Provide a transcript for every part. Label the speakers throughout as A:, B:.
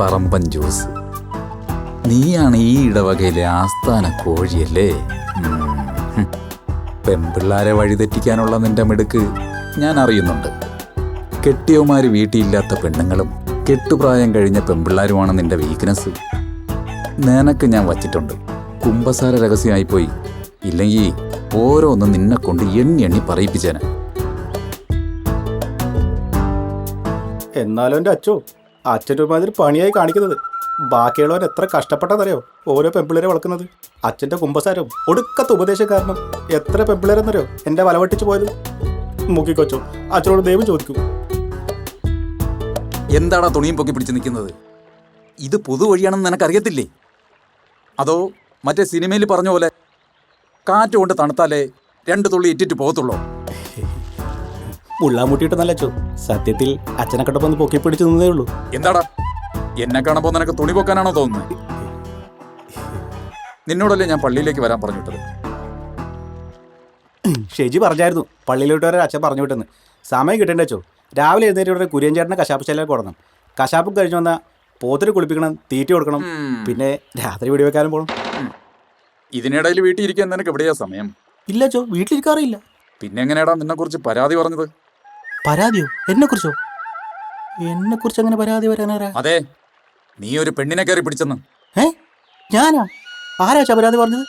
A: Paramban juice. നീയാണ് ഈ ഇടവകയിലെ ആസ്ഥാന കോഴിയല്ലേ? പെൺപിള്ളാരെ വഴിതെറ്റിക്കാനുള്ള നിന്റെ മിടുക്ക് ഞാൻ അറിയുന്നുണ്ട്. കെട്ടിയവന്മാർ വീട്ടിലില്ലാത്ത പെണ്ണുങ്ങളും കെട്ടുപ്രായം കഴിഞ്ഞ പെമ്പിള്ളാരുമാണ് നിന്റെ വീക്ക്നെസ് നിനക്ക് ഞാൻ വച്ചിട്ടുണ്ട്. കുംഭസാര രഹസ്യമായി പോയി ഇല്ലെങ്കിൽ ഓരോന്നും നിന്നെ കൊണ്ട് എണ്ണി എണ്ണി പറയിപ്പിച്ചേനെ.
B: എന്നാലും എന്റെ അച്ചോ അച്ഛന്റെ ഒരുമാതിരി പണിയായി കാണിക്കുന്നത്. ബാക്കിയുള്ളവർ എത്ര കഷ്ടപ്പെട്ടെന്നറിയോ? ഓരോ പെമ്പിളരെ വളർക്കുന്നത് അച്ഛന്റെ കുമ്പസാരവും ഒടുക്കത്തെ ഉപദേശം കാരണം എത്ര പെമ്പിളരെന്നറിയോ എന്റെ വലവട്ടിച്ച് പോയത്. മുക്കിക്കൊച്ചു അച്ഛനോട് ദൈവം ചോദിക്കും.
A: എന്താടാ തുണിയും പൊക്കി പിടിച്ച് നിൽക്കുന്നത്? ഇത് പൊതുവഴിയാണെന്ന് നിനക്കറിയത്തില്ലേ? അതോ മറ്റേ സിനിമയിൽ പറഞ്ഞ പോലെ കാറ്റ് കൊണ്ട് തണുത്താലേ രണ്ട് തുള്ളി ഇറ്റിറ്റ് പോകത്തുള്ളൂ?
B: മുള്ളാമുട്ടിയിട്ട് നല്ല സത്യത്തിൽ അച്ഛനെ കണ്ടപ്പോ ഒന്ന് പൊക്കി പിടിച്ചു നിന്നേ ഉള്ളൂ.
A: എന്താടാ? എന്നെ കാണുമ്പോ നിനക്ക് തുണി പൊക്കാനാണോ തോന്നുന്നത് നിന്നോടല്ലേ ഞാൻ പള്ളിയിലേക്ക് വരാൻ പറഞ്ഞിട്ടത്.
B: ഷെജി പറഞ്ഞായിരുന്നു. പള്ളിയിലോട്ട് വരെ അച്ഛൻ പറഞ്ഞു വിട്ടെന്ന്. സമയം കിട്ടേണ്ട അച്ചോ രാവിലെ എഴുന്നേറ്റ് ഉടനെ കുര്യൻ ചേട്ടനെ കശാപ്പ് ശാലയിൽ കൊടുക്കണം കശാപ്പ് കഴിഞ്ഞ് വന്നാൽ പോത്തിന് കുളിപ്പിക്കണം തീറ്റ കൊടുക്കണം പിന്നെ രാത്രി വെടിവെക്കാനും പോകണം
A: ഇതിനിടയിൽ വീട്ടിൽ ഇരിക്കാൻ നിനക്ക് എവിടെയാ സമയം?
B: ഇല്ല ചോ വീട്ടിലിരിക്കാറില്ല
A: പിന്നെ എങ്ങനെയാടാ നിന്നെ കുറിച്ച് പരാതി പറഞ്ഞത്?
B: പരാതിയോ? എന്നെ കുറിച്ചോ എന്നെ കുറിച്ച് അങ്ങനെ പരാതി വരാനാരാ
A: അതെ നീ ഒരു പെണ്ണിനെ കയറി പിടിച്ചെന്ന്.
B: ഏ? ഞാനാ? ആരാച്ചാ പരാതി പറഞ്ഞത്?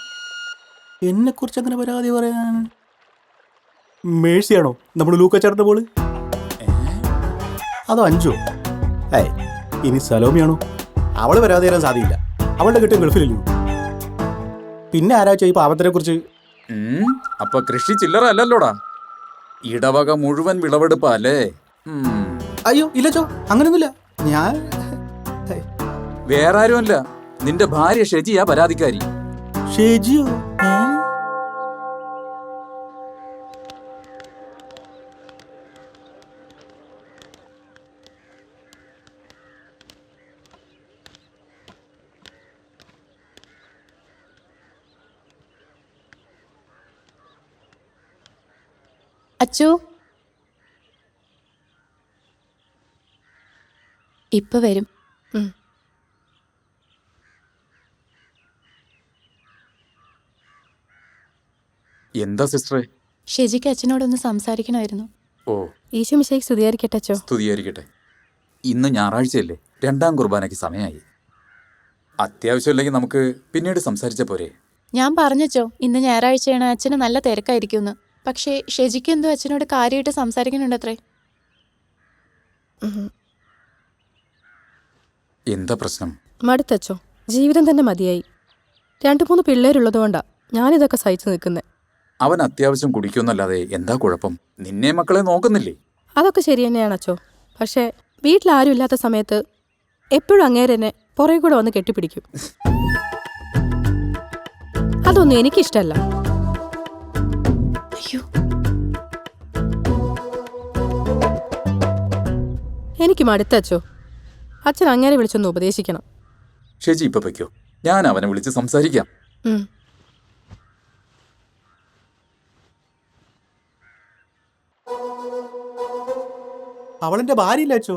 B: എന്നെ കുറിച്ച് അങ്ങനെ പരാതി പറയാൻ മേഴ്സിയാണോ? നമ്മൾ ലൂക്കച്ചാട്ടന്റെ പോൾ അതോ അഞ്ചോ ഏയ് ഇനി സലോമിയാണോ? അവൾ പരാതി തരാൻ സാധ്യയില്ല അവളുടെ കിട്ടും ഗൾഫിലല്ലോ പിന്നെ ആരാച്ചാ ഈ പാപത്തിനെ കുറിച്ച്
A: ഉം, അപ്പൊ കൃഷി ചില്ലറ അല്ലല്ലോടാ. ഇടവക മുഴുവൻ വിളവെടുപ്പാ അല്ലേ ഉം.
B: അയ്യോ ഇല്ലച്ചോ അങ്ങനൊന്നുമില്ല. ഞാൻ
A: വേറെ ആരുമല്ല നിന്റെ ഭാര്യ ഷെജിയാ പരാതിക്കാരി.
B: ഷേജിയോ?
C: അച്ചു ഇപ്പൊ വരും.
A: എന്താ സിസ്റ്ററെ?
C: ഷെജിക്ക് അച്ഛനോടൊന്ന് സംസാരിക്കണമായിരുന്നു.
A: ഓ.
C: ഈശോ മിശേക്ക് സ്തുതിയായിരിക്കട്ടെ അച്ചോ
A: സ്തുതിയായിരിക്കട്ടെ. ഇന്ന് ഞായറാഴ്ചയല്ലേ? രണ്ടാം കുർബാനയ്ക്ക് സമയമായി. അത്യാവശ്യമില്ലെങ്കിൽ നമുക്ക് പിന്നീട് സംസാരിച്ച പോരെ.
C: ഞാൻ പറഞ്ഞച്ചോ ഇന്ന് ഞായറാഴ്ചയാണ് അച്ഛന് നല്ല തിരക്കായിരിക്കുമെന്ന്. പക്ഷേ ഷെജിക്ക് എന്തോ അച്ഛനോട് കാര്യമായിട്ട് സംസാരിക്കുന്നുണ്ട് അത്രേ
A: എന്താ പ്രശ്നം?
D: മടുത്തച്ചോ ജീവിതം തന്നെ മതിയായി. രണ്ടു മൂന്ന് പിള്ളേരുള്ളതുകൊണ്ടാ ഞാനിതൊക്കെ സഹിച്ചു നിൽക്കുന്നത്
A: അവൻ അത്യാവശ്യം കുടിക്കുമെന്നല്ലാതെ എന്താ കുഴപ്പം? നിന്നെ മക്കളെ നോക്കുന്നില്ലേ?
D: അതൊക്കെ ശരി തന്നെയാണ് അച്ചോ പക്ഷേ വീട്ടിലാരും ഇല്ലാത്ത സമയത്ത് എപ്പോഴും അങ്ങേരെ തന്നെ പുറകെ കൂടെ വന്ന് കെട്ടിപ്പിടിക്കും. അതൊന്നും എനിക്കിഷ്ടല്ല.
C: അയ്യോ
D: എനിക്ക് മടുത്തച്ചോ അച്ഛൻ അങ്ങനെ വിളിച്ചൊന്ന് ഉപദേശിക്കണം.
A: ഷെജി ഇപ്പൊ വയ്ക്കോ ഞാൻ അവനെ വിളിച്ച് സംസാരിക്കാം.
B: അവളെന്റെ ഭാര്യയില്ല അച്ചോ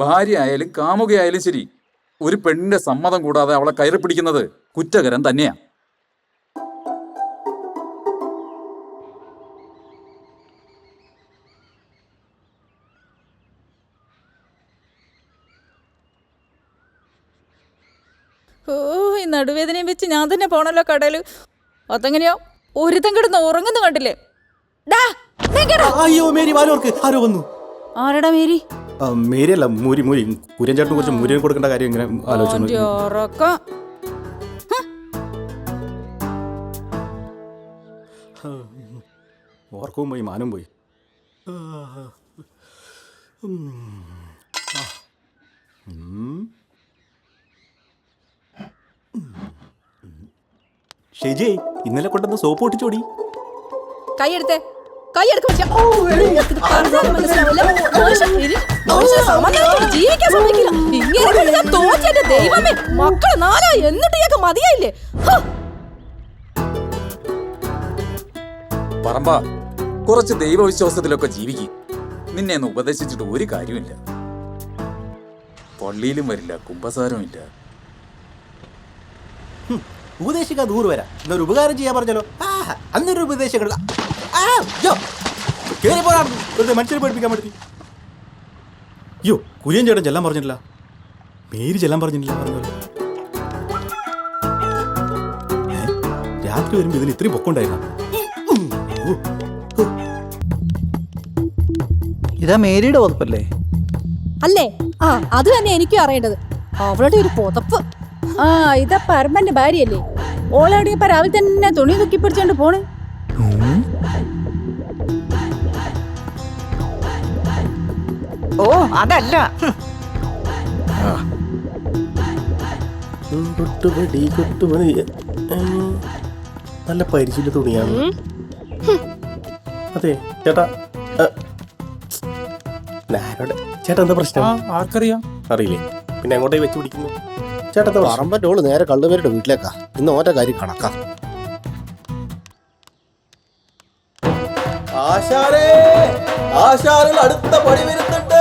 A: ഭാര്യ ആയാലും കാമുകയായാലും ശരി. ഒരു പെണ്ണിന്റെ സമ്മതം കൂടാതെ അവളെ കയറി പിടിക്കുന്നത് കുറ്റകരം തന്നെയാ.
E: നടുവേദനയും വെച്ച് ഞാൻ തന്നെ പോണല്ലോ കടയിൽ. അതെങ്ങനെയോ? ഒരുത്തം കിടന്ന് ഉറങ്ങുന്നു കണ്ടില്ലേ?
B: അയ്യോ മേരി വാലോർക്ക് ആരോ വന്നു?
E: ആരെടാ മേരി?
B: മേരി അല്ല മൂരി മൂരി. കുര്യൻ ചേട്ടനെ കുറിച്ച് മുരിയൻ കൊടുക്കേണ്ട കാര്യം ഇങ്ങനെ ആലോചിച്ചു ഓർക്കവും പോയി മാനും പോയി. ഷെജി ഇന്നലെ കൊണ്ടുവന്ന സോപ്പ് ഒട്ടിച്ചോടി
E: കൈയെടുത്തേ. കൈയെടുക്ക ജീവിക്കാൻ സമ്മതിക്കില്ല. ഇങ്ങനെ ഞാൻ എന്റെ ദൈവമേ. മക്കൾ നാലാ എന്നിട്ട് ഇയാൾക്ക് മതിയായില്ലേ!
A: പറമ്പ കുറച്ച് ദൈവവിശ്വാസത്തിലൊക്കെ ജീവിക്കും. നിന്നെ ഒന്ന് ഉപദേശിച്ചിട്ട് ഒരു കാര്യമില്ല. പള്ളിയിലും വരില്ല കുമ്പസാരവും ഇല്ല
B: ഉപദേശിക്കാൻ ദൂർ വരാം എന്നൊരു ഉപകാരം ചെയ്യാൻ പറഞ്ഞല്ലോ. ആ അന്നൊരു ഉപദേശങ്ങൾ ആ ഒരു മനുഷ്യരെ പഠിപ്പിക്കാൻ പറ്റി അയ്യോ കുര്യൻ ചേട്ടൻ ചെല്ലാൻ പറഞ്ഞിട്ടില്ല. പേര് ചെല്ലാൻ പറഞ്ഞിട്ടില്ല. പറഞ്ഞല്ലോ ഏ? രാത്രി വരുമ്പോ ഇതിന് ഇത്രയും പൊക്കുണ്ടായിരുന്നു
F: ഇതാ മേരിയുടെ പുതപ്പല്ലേ
E: അല്ലേ? ആ അത് തന്നെ എനിക്കും അറിയേണ്ടത്. അവളുടെ ഒരു പുതപ്പ്.
G: ആ ഇതാ പരമന്റെ ഭാര്യയല്ലേ? ഓളവിടെ ഇപ്പൊ രാവിലെ തന്നെ തുണി തൂക്കി പിടിച്ചോണ്ട് പോണ്?
H: ഓ അതല്ല.
I: കൊട്ടുപടി കൊട്ടുപടി ഉം, നല്ല പരിചയ തുണിയാണ്. അതെ ചേട്ടാ ചേട്ടാ എന്താ പ്രശ്നം?
B: ആർക്കറിയാം.
I: അറിയില്ലേ? പിന്നെ അങ്ങോട്ടേ വെച്ച് പിടിക്കുന്നു. ചേട്ടാ എന്താ പ്രശ്നം?
J: ഓൾ നേരെ കള്ളുപേരുടെ വീട്ടിലേക്കാ. ഇന്ന് ഓറ്റ കാര്യം കണക്കാ.
I: ആശാരേ ആശാരിൽ അടുത്ത പണി വരുന്നുണ്ട്.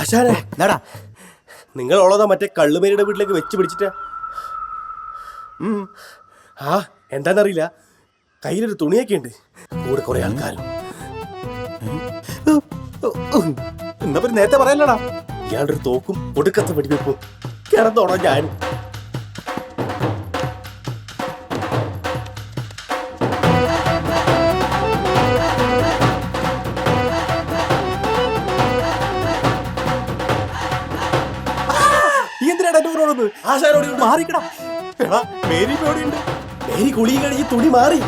I: ആശാരേ.
B: എന്താടാ?
I: നിങ്ങൾ ഓളതാ മറ്റേ കള്ളുമേരിയുടെ വീട്ടിലേക്ക് വെച്ച് പിടിച്ചിട്ട്. ആ എന്താന്നറിയില്ല. കയ്യിലൊരു തുണിയൊക്കെ ഉണ്ട്. കൂടെ കുറെ ആൾക്കാരും.
B: എന്നാ പിന്നെ നേരത്തെ പറയല്ലടാ.
I: ഇയാളുടെ ഒരു തോക്കും ഒടുക്കത്തെ വെടിവെപ്പും കിടന്നോടാ ഞാൻ.
B: ഈ എന്തിനാടാ എന്റെ കൂടെ
I: ആശാരോട്
B: മാറിക്കടാ. എടാ മേരി ഇപ്പൊ എവിടെയുണ്ട്?
I: മേരി കുളി കഴിഞ്ഞ് തുണി മാറി.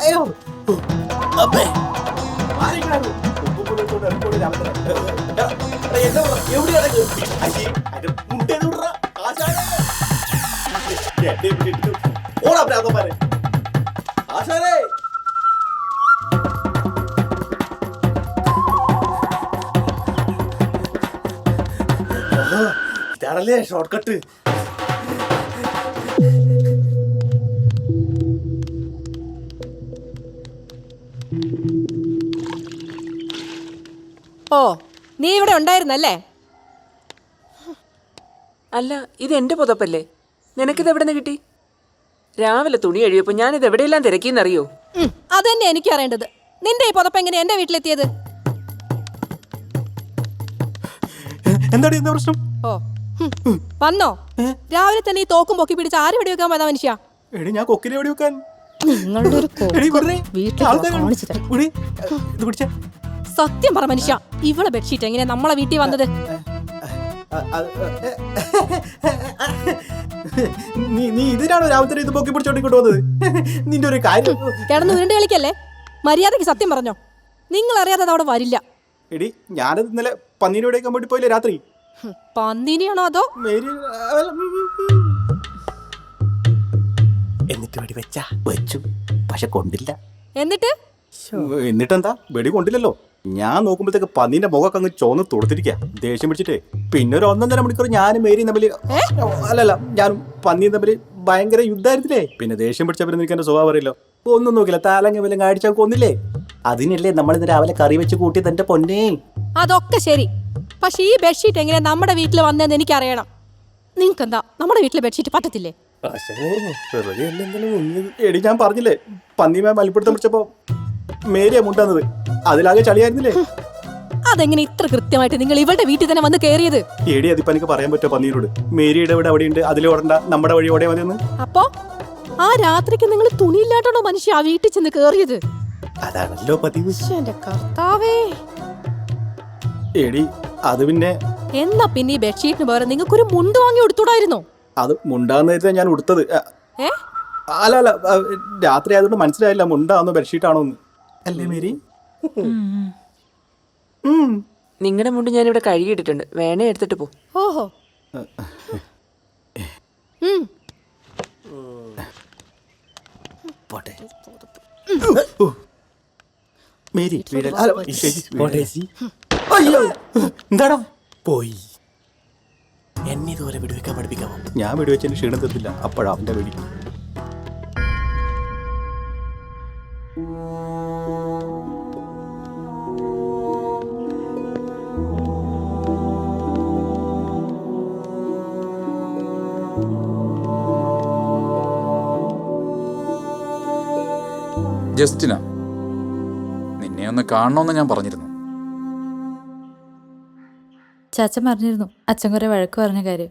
B: അയ്യോ.
I: അമ്മേ
B: മാറിക്കടാ ഉപ്പുപുളിത്തോട് ഇറങ്ങിക്കോളി
I: ഇതാണല്ലേ ഷോർട്ട് കട്ട്
E: ഓ നീ ഇവിടെ ഉണ്ടായിരുന്നല്ലേ?
H: അല്ല ഇത് എന്റെ പുതപ്പല്ലേ? നിനക്കിത് എവിടെ നിന്ന് കിട്ടി? രാവിലെ തുണി കഴിയപ്പോ ഞാനിത് എവിടെയെല്ലാം തിരക്കിന്നറിയോ
E: ഉം, അത് തന്നെ എനിക്ക് അറിയേണ്ടത്. നിന്റെ ഈ പുതപ്പ് എങ്ങനെ എന്റെ വീട്ടിലെത്തിയത്?
B: എന്താടി എന്താ പ്രശ്നം?
E: ഓ വന്നോ? രാവിലെ തന്നെ ഈ തോക്കും പൊക്കി പിടിച്ച് ആര് വെടിവെക്കാൻ പോയതാ മനുഷ്യ?
B: എടി ഞാൻ കൊക്കിനെ വെടി വെക്കാൻ
E: നിങ്ങളുടെ ഒരു. വീട്ടിൽ സത്യം പറ മനുഷ്യ ഇവളെ ബെഡ്ഷീറ്റ് എങ്ങനെ നമ്മളെ വീട്ടിൽ വന്നത്?
B: നീ നീ ഇതിനാണോ രാവിലെ ഇത് പൊക്കി പിടിച്ചോണ്ടിങ്ങോട്ട് വന്നത്? നിന്റെ ഒരു കാര്യം.
E: കിടന്ന് കളിക്കല്ലേ? മര്യാദയ്ക്ക് സത്യം പറഞ്ഞോ. നിങ്ങൾ അറിയാതെ അവിടെ വരില്ല.
B: എടി ഞാനത് ഇന്നലെ പന്നീരോടെ വേണ്ടി പോയില്ലേ രാത്രി?
E: പന്നിനെയാണോ അതോ?
I: എന്നിട്ട് വെടി വെച്ചാ? വെച്ചു. പക്ഷെ കൊണ്ടില്ല.
E: എന്നിട്ട്?
B: എന്നിട്ടെന്താ? വെടി കൊണ്ടില്ലല്ലോ. ഞാൻ നോക്കുമ്പോഴത്തേക്ക് പന്നീന്റെ മുഖമൊക്കെ അങ്ങ് ചോന്ന് തുടുത്തിരിക്കുക ദേഷ്യം പിടിച്ചിട്ടേ. പിന്നെ ഒരു ഒന്നൊന്നര മണിക്കൂർ ഞാനും മേരിയും തമ്മിൽ അല്ലല്ല ഞാനും പന്നിയും തമ്മിൽ ഭയങ്കര യുദ്ധമായിരുന്നില്ലേ പിന്നെ ദേഷ്യം പിടിച്ചവരെ എനിക്ക് എന്റെ സ്വഭാവം അറിയില്ലോ? ഒന്നും നോക്കില്ല. താലങ്ങ വിലങ്ങ അടിച്ചാൽ കൊന്നില്ലേ? അതിനല്ലേ നമ്മൾ ഇന്ന് രാവിലെ കറി വെച്ച് കൂട്ടി തന്റെ പൊന്നേ.
E: അതൊക്കെ ശരി. പക്ഷെ ഈ ബെഡ്ഷീറ്റ് എങ്ങനെ നമ്മുടെ വീട്ടിൽ വന്നതെന്ന് എനിക്കറിയണം. നിങ്ങൾക്ക് എന്താ നമ്മുടെ വീട്ടിലെ ബെഡ്ഷീറ്റ് പറ്റത്തില്ലേ?
B: എടി ഞാൻ പറഞ്ഞില്ലേ പന്നിമേ മൽപ്പിടുത്തം പിടിച്ചപ്പോ മേരിയാ മുണ്ടാന്നത്. അതിലാകെ ചളിയായിരുന്നില്ലേ?
E: അതെങ്ങനെ ഇത്ര കൃത്യമായിട്ട് നിങ്ങൾ ഇവളുടെ വീട്ടിൽ തന്നെ വന്ന് കയറിയത്
B: എടി അതിപ്പോ എനിക്ക് പറയാൻ പറ്റുമോ പന്നീരോട് മേരിയുടെ ഇവിടെ അവിടെയുണ്ട് അതിൽ ഓടണ്ട നമ്മുടെ വഴി ഓടേ മതിയെന്ന്
E: അപ്പോ ആ രാത്രിക്ക് നിങ്ങൾ തുണിയില്ലാട്ടോ മനുഷ്യ ആ വീട്ടിൽ ചെന്ന് കയറിയത്
I: അതാണല്ലോ പതിവ്.
E: എന്റെ കർത്താവേ.
B: എടി അത് പിന്നെ
E: എന്നാ പിന്നെ ഈ ബെഡ്ഷീറ്റിന് പകരം നിങ്ങൾക്കൊരു മുണ്ട് വാങ്ങി കൊടുത്തൂടായിരുന്നോ
B: അത് മുണ്ടാന്ന് കരുതിയാ ഞാൻ ഉടുത്തത്. അ,
E: ഏ?
B: അല്ല അല്ല അ, രാത്രി ആയതുകൊണ്ട് മനസ്സിലായില്ല മുണ്ടാണോ ബെഡ്ഷീറ്റ് ആണോ എന്ന് അല്ലേ മേരി? ഉം.
H: നിങ്ങളുടെ മുണ്ട് ഞാനിവിടെ കഴുകിയിട്ടിട്ടുണ്ട്. വേണേ എടുത്തിട്ട് പോ.
E: ഓഹോ. ഉം.
I: പോട്ടെ.
B: മേരി വീടല്ല. അല്ല, ഷെജി വീടല്ല. അയ്യോ. എന്താടാ?
I: പോയി. എന്നെ ഇതുവരെ വിടുവിക്കാൻ പഠിപ്പിക്കാമോ
B: ഞാൻ വെടിവെച്ചതിന് ക്ഷീണം തീർത്തില്ല. അപ്പോഴാ അവന്റെ വെടി
A: ജസ്റ്റിന നിന്നെ ഒന്ന് കാണണമെന്ന് ഞാൻ പറഞ്ഞിരുന്നു.
K: ചാച്ചൻ പറഞ്ഞിരുന്നു. അച്ഛൻ കുറേ വഴക്ക് പറഞ്ഞ കാര്യം.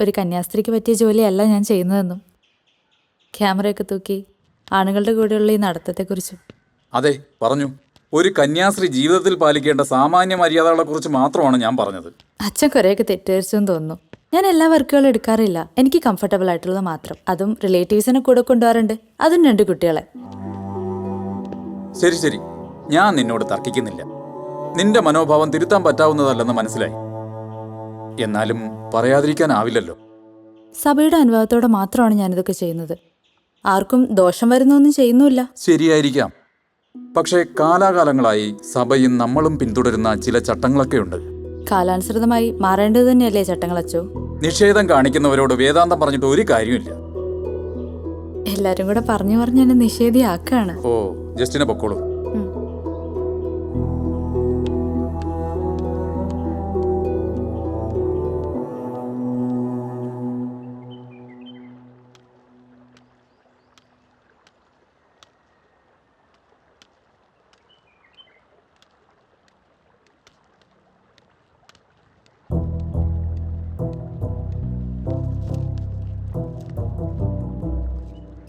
K: ഒരു കന്യാസ്ത്രീക്ക് പറ്റിയ ജോലിയല്ല ഞാൻ ചെയ്യുന്നതെന്നും. ക്യാമറയൊക്കെ തൂക്കി ആണുങ്ങളുടെ കൂടെയുള്ള ഈ നടത്തത്തെക്കുറിച്ചും.
A: അതെ പറഞ്ഞു. ഒരു കന്യാസ്ത്രീ ജീവിതത്തിൽ പാലിക്കേണ്ട സാമാന്യ മര്യാദകളെക്കുറിച്ച് മാത്രമാണ് ഞാൻ പറഞ്ഞത്.
K: അച്ഛൻ കുറേയൊക്കെ തെറ്റിദ്ധരിച്ചെന്ന് തോന്നുന്നു. ഞാൻ എല്ലാ വർക്കുകളും എടുക്കാറില്ല. എനിക്ക് കംഫർട്ടബിൾ ആയിട്ടുള്ളത് മാത്രം. അതും റിലേറ്റീവ്സിനെ കൂടെ കൊണ്ടുപോകാറുണ്ട് അതും രണ്ട് കുട്ടികളെ.
A: ശരി ശരി. ഞാൻ നിന്നോട് തർക്കിക്കുന്നില്ല. നിന്റെ മനോഭാവം തിരുത്താൻ പറ്റാവുന്നതല്ലെന്ന് മനസ്സിലായി. എന്നാലും പറയാതിരിക്കാനാവില്ലല്ലോ.
K: സഭയുടെ അനുഭവത്തോടെ മാത്രമാണ് ഞാനിതൊക്കെ ചെയ്യുന്നത്. ആർക്കും ദോഷം വരുന്നൊന്നും ചെയ്യുന്നുമില്ല.
A: ശരിയായിരിക്കാം. പക്ഷേ കാലാകാലങ്ങളായി സഭയും നമ്മളും പിന്തുടരുന്ന ചില ചട്ടങ്ങളൊക്കെയുണ്ട്.
K: കാലാനുസൃതമായി മാറേണ്ടത് തന്നെയല്ലേ ചട്ടങ്ങൾ അച്ചോ?
A: നിഷേധം കാണിക്കുന്നവരോട് വേദാന്തം പറഞ്ഞിട്ട് ഒരു കാര്യമില്ല
K: എല്ലാരും കൂടെ പറഞ്ഞു പറഞ്ഞു എന്നെ നിഷേധിയാക്കാണ്
A: ഓ ജസ്റ്റിനെ പൊക്കോളൂ.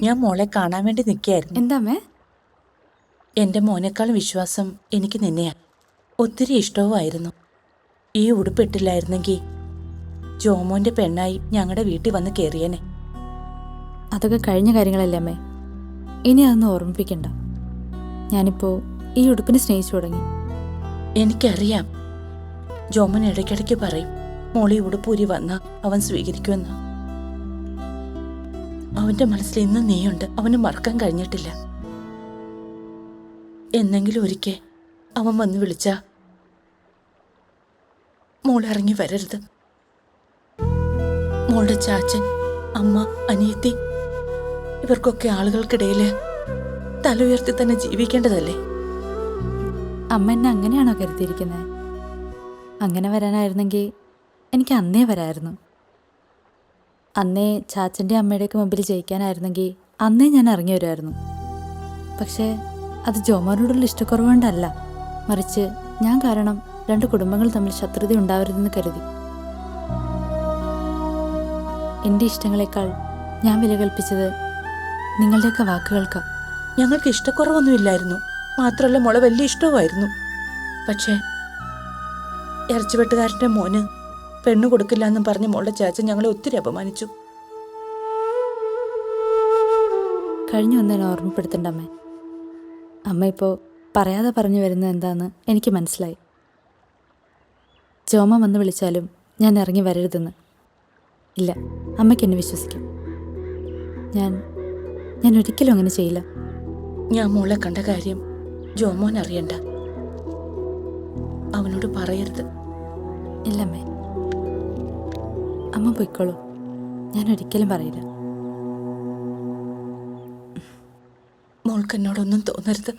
G: ഞാൻ മോളെ കാണാൻ വേണ്ടി നിൽക്കുകയായിരുന്നു.
K: എന്താമേ
G: എന്റെ മോനേക്കാൾ വിശ്വാസം എനിക്ക് നിന്നെയാണ്. ഒത്തിരി ഇഷ്ടവുമായിരുന്നു. ഈ ഉടുപ്പിട്ടില്ലായിരുന്നെങ്കിൽ ജോമോന്റെ പെണ്ണായി ഞങ്ങളുടെ വീട്ടിൽ വന്ന് കയറിയനെ.
K: അതൊക്കെ കഴിഞ്ഞ കാര്യങ്ങളല്ലേ അമ്മേ? ഇനി അതൊന്നും ഓർമ്മിപ്പിക്കണ്ട. ഞാനിപ്പോ ഈ ഉടുപ്പിനെ സ്നേഹിച്ചു തുടങ്ങി.
G: എനിക്കറിയാം. ജോമൻ ഇടയ്ക്കിടയ്ക്ക് പറയും മോളി ഉടുപ്പൂരി വന്ന അവൻ സ്വീകരിക്കുമെന്ന്. അവന്റെ മനസ്സിൽ ഇന്ന് നീയുണ്ട്. അവന് മറക്കാൻ കഴിഞ്ഞിട്ടില്ല. എന്നെങ്കിലും ഒരിക്കൽ അവൻ വന്ന് വിളിച്ച മോൾ ഇറങ്ങി വരരുത്. മോളുടെ ചാച്ചൻ അമ്മ അനിയത്തി ഇവർക്കൊക്കെ ആളുകൾക്കിടയിൽ തല ഉയർത്തി തന്നെ ജീവിക്കേണ്ടതല്ലേ?
K: അമ്മ എന്നെ അങ്ങനെയാണോ കരുതിയിരിക്കുന്നത് അങ്ങനെ വരാനായിരുന്നെങ്കിൽ എനിക്ക് അന്നേ വരായിരുന്നു. അന്നേ ചാച്ചന്റെ അമ്മയുടെയൊക്കെ മുമ്പിൽ ജയിക്കാനായിരുന്നെങ്കിൽ അന്നേ ഞാൻ ഇറങ്ങി വരുമായിരുന്നു. പക്ഷേ അത് ജോമോനോടുള്ള ഇഷ്ടക്കുറവുകൊണ്ടല്ല. മറിച്ച് ഞാൻ കാരണം രണ്ട് കുടുംബങ്ങൾ തമ്മിൽ ശത്രുത ഉണ്ടാവരുതെന്ന് കരുതി. എന്റെ ഇഷ്ടങ്ങളെക്കാൾ ഞാൻ വില കൽപ്പിച്ചത് നിങ്ങളുടെയൊക്കെ വാക്കുകൾക്ക്.
G: ഞങ്ങൾക്ക് ഇഷ്ടക്കുറവൊന്നുമില്ലായിരുന്നു. മാത്രമല്ല മുള വലിയ ഇഷ്ടവുമായിരുന്നു. പക്ഷേ ഇറച്ചിവെട്ടുകാരന്റെ മോന് പെണ്ണു കൊടുക്കില്ല എന്നും പറഞ്ഞ് മോളുടെ ചാച്ചൻ ഞങ്ങളെ ഒത്തിരി അപമാനിച്ചു.
K: കഴിഞ്ഞു വന്നതിനെ ഓർമ്മപ്പെടുത്തണ്ട അമ്മേ. അമ്മ ഇപ്പോൾ പറയാതെ പറഞ്ഞു വരുന്നത് എന്താന്ന് എനിക്ക് മനസ്സിലായി. ജോമ വന്ന് വിളിച്ചാലും ഞാൻ ഇറങ്ങി വരരുതെന്ന്. ഇല്ല അമ്മയ്ക്ക് എന്നെ വിശ്വസിക്കാം. ഞാൻ ഞാൻ ഒരിക്കലും അങ്ങനെ ചെയ്യില്ല.
G: ഞാൻ മോളെ കണ്ട കാര്യം ജോമോൻ അറിയണ്ട അവനോട് പറയരുത്.
K: ഇല്ലമ്മേ അമ്മ പൊയ്ക്കോളൂ. ഞാൻ ഒരിക്കലും പറയില്ല.
G: മോൾക്ക് എന്നോടൊന്നും തോന്നരുത്.